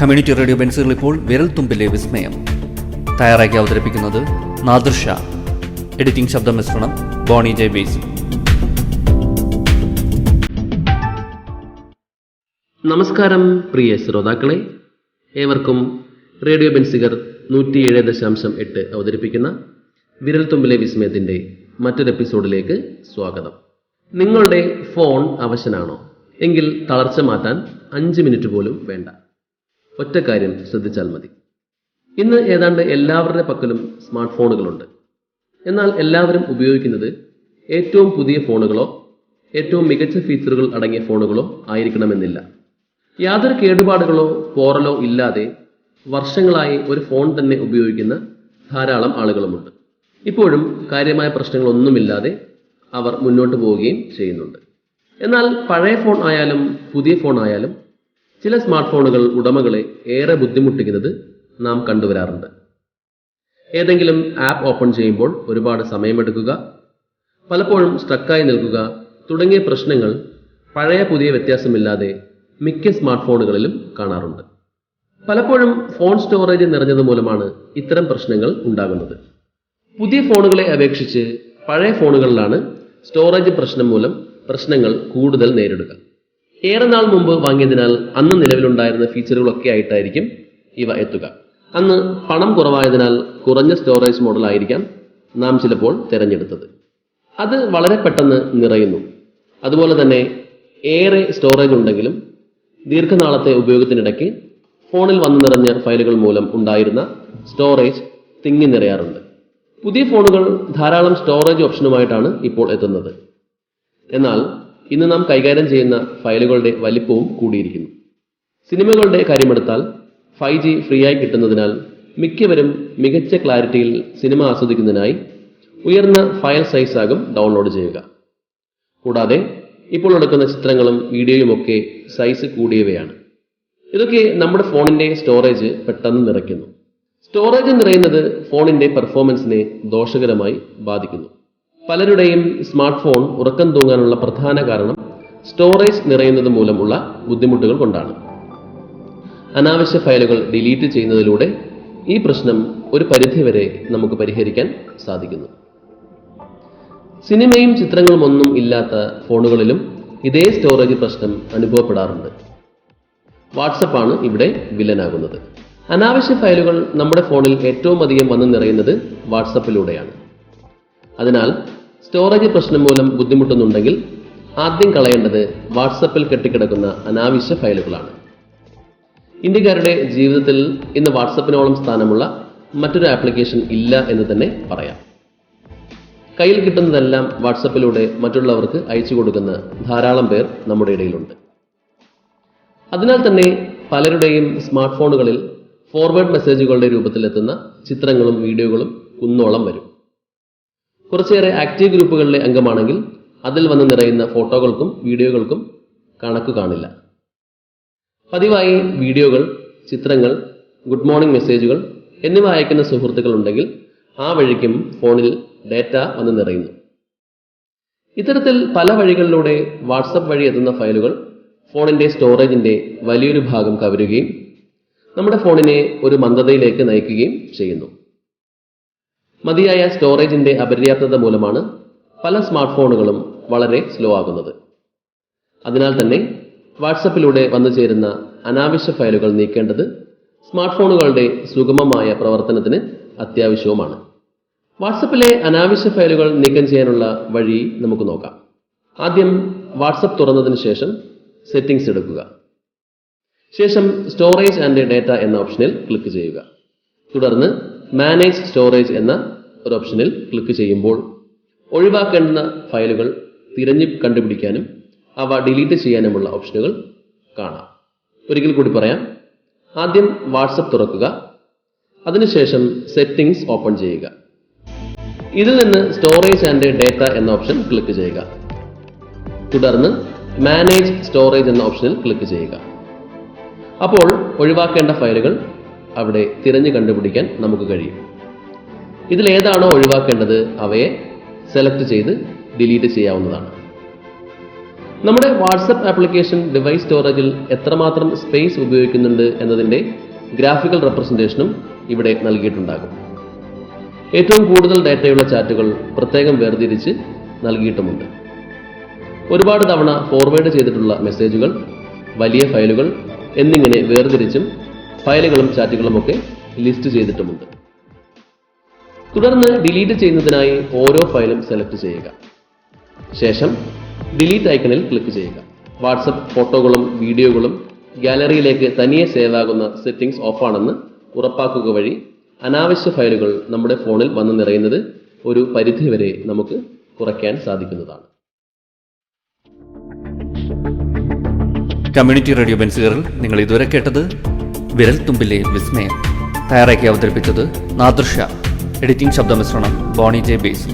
Community radio ബെൻസുകൾ ഇപ്പോൾ വിരൽത്തുമ്പിലെ വിസ്മയം. തയ്യാറാക്കി അവതരിപ്പിക്കുന്നത് നാദൃഷ. എഡിറ്റിംഗ് ശബ്ദ മിശ്രണം ബോണി ജെ ബേസി. നമസ്കാരം പ്രിയ ശ്രോതാക്കളെ. ഏവർക്കും റേഡിയോ ബെൻസിഗർ നൂറ്റിയേഴ് ദശാംശം എട്ട് അവതരിപ്പിക്കുന്ന വിരൽത്തുമ്പിലെ വിസ്മയത്തിന്റെ മറ്റൊരു എപ്പിസോഡിലേക്ക് സ്വാഗതം. നിങ്ങളുടെ ഫോൺ അവശനാണോ? എങ്കിൽ തളർച്ച മാറ്റാൻ അഞ്ച് മിനിറ്റ് പോലും വേണ്ട. ഒറ്റ കാര്യം ശ്രദ്ധിച്ചാൽ മതി. ഇന്ന് ഏതാണ്ട് എല്ലാവരുടെ പക്കലും സ്മാർട്ട് ഫോണുകളുണ്ട് എന്നാൽ എല്ലാവരും ഉപയോഗിക്കുന്നത് ഏറ്റവും പുതിയ ഫോണുകളോ ഏറ്റവും മികച്ച ഫീച്ചറുകൾ അടങ്ങിയ ഫോണുകളോ ആയിരിക്കണമെന്നില്ല. യാതൊരു കേടുപാടുകളോ പോറലോ ഇല്ലാതെ വർഷങ്ങളായി ഒരു ഫോൺ തന്നെ ഉപയോഗിക്കുന്ന ധാരാളം ആളുകളുമുണ്ട്. ഇപ്പോഴും കാര്യമായ പ്രശ്നങ്ങളൊന്നുമില്ലാതെ അവർ മുന്നോട്ട് പോവുകയും ചെയ്യുന്നുണ്ട്. എന്നാൽ പഴയ ഫോൺ ആയാലും പുതിയ ഫോൺ ആയാലും ചില സ്മാർട്ട് ഫോണുകൾ ഉടമകളെ ഏറെ ബുദ്ധിമുട്ടിക്കുന്നത് നാം കണ്ടുവരാറുണ്ട്. ഏതെങ്കിലും ആപ്പ് ഓപ്പൺ ചെയ്യുമ്പോൾ ഒരുപാട് സമയമെടുക്കുക പലപ്പോഴും സ്ട്രക്കായി നിൽക്കുക തുടങ്ങിയ പ്രശ്നങ്ങൾ പഴയ പുതിയ വ്യത്യാസമില്ലാതെ മിക്ക സ്മാർട്ട് ഫോണുകളിലും കാണാറുണ്ട്. പലപ്പോഴും ഫോൺ സ്റ്റോറേജ് നിറഞ്ഞത് മൂലമാണ് ഇത്തരം പ്രശ്നങ്ങൾ ഉണ്ടാകുന്നത്. പുതിയ ഫോണുകളെ അപേക്ഷിച്ച് പഴയ ഫോണുകളിലാണ് സ്റ്റോറേജ് പ്രശ്നം മൂലം പ്രശ്നങ്ങൾ കൂടുതൽ നേരിടുക. ഏറെ നാൾ മുമ്പ് വാങ്ങിയതിനാൽ അന്ന് നിലവിലുണ്ടായിരുന്ന ഫീച്ചറുകളൊക്കെ ആയിട്ടായിരിക്കും ഇവ എത്തുക. അന്ന് പണം കുറവായതിനാൽ കുറഞ്ഞ സ്റ്റോറേജ് മോഡൽ ആയിരിക്കാം നാം ചിലപ്പോൾ തിരഞ്ഞെടുത്തത്. അത് വളരെ പെട്ടെന്ന് നിറയുന്നു. അതുപോലെ തന്നെ ഏറെ സ്റ്റോറേജ് ഉണ്ടെങ്കിലും ദീർഘനാളത്തെ ഉപയോഗത്തിനിടയ്ക്ക് ഫോണിൽ വന്നു നിറഞ്ഞ ഫയലുകൾ മൂലം ഉണ്ടായിരുന്ന സ്റ്റോറേജ് തിങ്ങി നിറയാറുണ്ട്. പുതിയ ഫോണുകൾ ധാരാളം സ്റ്റോറേജ് ഓപ്ഷനുമായിട്ടാണ് ഇപ്പോൾ എത്തുന്നത്. എന്നാൽ ഇന്ന് നാം കൈകാര്യം ചെയ്യുന്ന ഫയലുകളുടെ വലിപ്പവും കൂടിയിരിക്കുന്നു. സിനിമകളുടെ കാര്യമെടുത്താൽ ഫൈവ് ജി ഫ്രീ ആയി കിട്ടുന്നതിനാൽ മിക്കവരും മികച്ച ക്ലാരിറ്റിയിൽ സിനിമ ആസ്വദിക്കുന്നതിനായി ഉയർന്ന ഫയൽ സൈസ് ആകും ഡൗൺലോഡ് ചെയ്യുക. കൂടാതെ ഇപ്പോൾ എടുക്കുന്ന ചിത്രങ്ങളും വീഡിയോയുമൊക്കെ സൈസ് കൂടിയവയാണ്. ഇതൊക്കെ നമ്മുടെ ഫോണിന്റെ സ്റ്റോറേജ് പെട്ടെന്ന് നിറയ്ക്കുന്നു. സ്റ്റോറേജ് നിറയുന്നത് ഫോണിന്റെ പെർഫോമൻസിനെ ദോഷകരമായി ബാധിക്കുന്നു. പലരുടെയും സ്മാർട്ട് ഫോൺ ഉറക്കം തൂങ്ങാനുള്ള പ്രധാന കാരണം സ്റ്റോറേജ് നിറയുന്നത് മൂലമുള്ള ബുദ്ധിമുട്ടുകൾ കൊണ്ടാണ്. അനാവശ്യ ഫയലുകൾ ഡിലീറ്റ് ചെയ്യുന്നതിലൂടെ ഈ പ്രശ്നം ഒരു പരിധിവരെ നമുക്ക് പരിഹരിക്കാൻ സാധിക്കുന്നു. സിനിമയും ചിത്രങ്ങളും ഒന്നും ഇല്ലാത്ത ഫോണുകളിലും ഇതേ സ്റ്റോറേജ് പ്രശ്നം അനുഭവപ്പെടാറുണ്ട്. വാട്സപ്പാണ് ഇവിടെ വില്ലനാകുന്നത്. അനാവശ്യ ഫയലുകൾ നമ്മുടെ ഫോണിൽ ഏറ്റവും അധികം വന്നു നിറയുന്നത് വാട്സപ്പിലൂടെയാണ് അതിനാൽ സ്റ്റോറേജ് പ്രശ്നം മൂലം ബുദ്ധിമുട്ടുന്നുണ്ടെങ്കിൽ ആദ്യം കളയേണ്ടത് വാട്സപ്പിൽ കെട്ടിക്കിടക്കുന്ന അനാവശ്യ ഫയലുകളാണ്. ഇന്ത്യക്കാരുടെ ജീവിതത്തിൽ ഇന്ന് വാട്സപ്പിനോളം സ്ഥാനമുള്ള മറ്റൊരു ആപ്ലിക്കേഷൻ ഇല്ല എന്ന് തന്നെ പറയാം. കയ്യിൽ കിട്ടുന്നതെല്ലാം വാട്സപ്പിലൂടെ മറ്റുള്ളവർക്ക് അയച്ചു കൊടുക്കുന്ന ധാരാളം പേർ നമ്മുടെ ഇടയിലുണ്ട്. അതിനാൽ തന്നെ പലരുടെയും സ്മാർട്ട് ഫോണുകളിൽ ഫോർവേഡ് മെസ്സേജുകളുടെ രൂപത്തിലെത്തുന്ന ചിത്രങ്ങളും വീഡിയോകളും കുന്നോളം വരും. കുറച്ചേറെ ആക്റ്റീവ് ഗ്രൂപ്പുകളിലെ അംഗമാണെങ്കിൽ അതിൽ വന്ന് നിറയുന്ന ഫോട്ടോകൾക്കും വീഡിയോകൾക്കും കണക്ക് കാണില്ല. പതിവായി വീഡിയോകൾ ചിത്രങ്ങൾ ഗുഡ് മോർണിംഗ് മെസ്സേജുകൾ എന്നിവ അയക്കുന്ന സുഹൃത്തുക്കൾ ഉണ്ടെങ്കിൽ ആ വഴിക്കും ഫോണിൽ ഡേറ്റ വന്ന് നിറയുന്നു. ഇത്തരത്തിൽ പല വഴികളിലൂടെ വാട്സപ്പ് വഴി എത്തുന്ന ഫയലുകൾ ഫോണിന്റെ സ്റ്റോറേജിന്റെ വലിയൊരു ഭാഗം കവരുകയും നമ്മുടെ ഫോണിനെ ഒരു മന്ദതയിലേക്ക് നയിക്കുകയും ചെയ്യുന്നു. മതിയായ സ്റ്റോറേജിന്റെ അപര്യാപ്തത മൂലമാണ് പല സ്മാർട്ട് ഫോണുകളും വളരെ സ്ലോ ആകുന്നത്. അതിനാൽ തന്നെ വാട്സപ്പിലൂടെ വന്നു ചേരുന്ന അനാവശ്യ ഫയലുകൾ നീക്കേണ്ടത് സ്മാർട്ട് ഫോണുകളുടെ സുഗമമായ പ്രവർത്തനത്തിന് അത്യാവശ്യവുമാണ്. വാട്സപ്പിലെ അനാവശ്യ ഫയലുകൾ നീക്കം ചെയ്യാനുള്ള വഴി നമുക്ക് നോക്കാം. ആദ്യം വാട്സപ്പ് തുറന്നതിന് ശേഷം സെറ്റിംഗ്സ് എടുക്കുക. ശേഷം സ്റ്റോറേജ് ആൻഡ് ഡേറ്റ എന്ന ഓപ്ഷനിൽ ക്ലിക്ക് ചെയ്യുക. തുടർന്ന് മാനേജ് സ്റ്റോറേജ് എന്ന ഒരു ഓപ്ഷനിൽ ക്ലിക്ക് ചെയ്യുമ്പോൾ ഒഴിവാക്കേണ്ടുന്ന ഫയലുകൾ തിരഞ്ഞു കണ്ടുപിടിക്കാനും അവ ഡിലീറ്റ് ചെയ്യാനുമുള്ള ഓപ്ഷനുകൾ കാണാം. ഒരിക്കൽ കൂടി പറയാം. ആദ്യം വാട്സപ്പ് തുറക്കുക. അതിനുശേഷം സെറ്റിംഗ്സ് ഓപ്പൺ ചെയ്യുക. ഇതിൽ നിന്ന് സ്റ്റോറേജ് ആൻഡ് ഡേറ്റ എന്ന ഓപ്ഷൻ ക്ലിക്ക് ചെയ്യുക. തുടർന്ന് മാനേജ് സ്റ്റോറേജ് എന്ന ഓപ്ഷനിൽ ക്ലിക്ക് ചെയ്യുക. അപ്പോൾ ഒഴിവാക്കേണ്ട ഫയലുകൾ അവിടെ തിരഞ്ഞു കണ്ടുപിടിക്കാൻ നമുക്ക് കഴിയും. ഇതിൽ ഏതാണോ ഒഴിവാക്കേണ്ടത് അവയെ സെലക്ട് ചെയ്ത് ഡിലീറ്റ് ചെയ്യാവുന്നതാണ്. നമ്മുടെ വാട്സപ്പ് ആപ്ലിക്കേഷൻ ഡിവൈസ് സ്റ്റോറേജിൽ എത്രമാത്രം സ്പേസ് ഉപയോഗിക്കുന്നുണ്ട് എന്നതിന്റെ ഗ്രാഫിക്കൽ റെപ്രസെന്റേഷനും ഇവിടെ നൽകിയിട്ടുണ്ടാകും. ഏറ്റവും കൂടുതൽ ഡാറ്റയുള്ള ചാറ്റുകൾ പ്രത്യേകം വേർതിരിച്ച് നൽകിയിട്ടുമുണ്ട്. ഒരുപാട് തവണ ഫോർവേഡ് ചെയ്തിട്ടുള്ള മെസ്സേജുകൾ വലിയ ഫയലുകൾ എന്നിങ്ങനെ വേർതിരിച്ചും ഫയലുകളും ചാറ്റുകളുമൊക്കെ ലിസ്റ്റ് ചെയ്തിട്ടുമുണ്ട്. തുടർന്ന് ഡിലീറ്റ് ചെയ്യുന്നതിനായി ഓരോ ഫയലും സെലക്ട് ചെയ്യുക. ശേഷം ഡിലീറ്റ് ഐക്കണിൽ ക്ലിക്ക് ചെയ്യുക. വാട്സപ്പ് ഫോട്ടോകളും വീഡിയോകളും ഗാലറിയിലേക്ക് തനിയെ സേവ് ആകുന്ന സെറ്റിംഗ്സ് ഓഫാണെന്ന് ഉറപ്പാക്കുക വഴി അനാവശ്യ ഫയലുകൾ നമ്മുടെ ഫോണിൽ വന്നു നിറയുന്നത് ഒരു പരിധിവരെ നമുക്ക് കുറയ്ക്കാൻ സാധിക്കുന്നതാണ്. കമ്മ്യൂണിറ്റി റേഡിയോ ബെൻസുകറിൽ നിങ്ങൾ ഇതുവരെ കേട്ടത് വിരൽ തുമ്പിലെ വിസ്മയം. തയ്യാറാക്കി അവതരിപ്പിച്ചത് നാദൃഷ. എഡിറ്റിംഗ് ശബ്ദമിശ്രണം ബോണി ജെ ബേസ്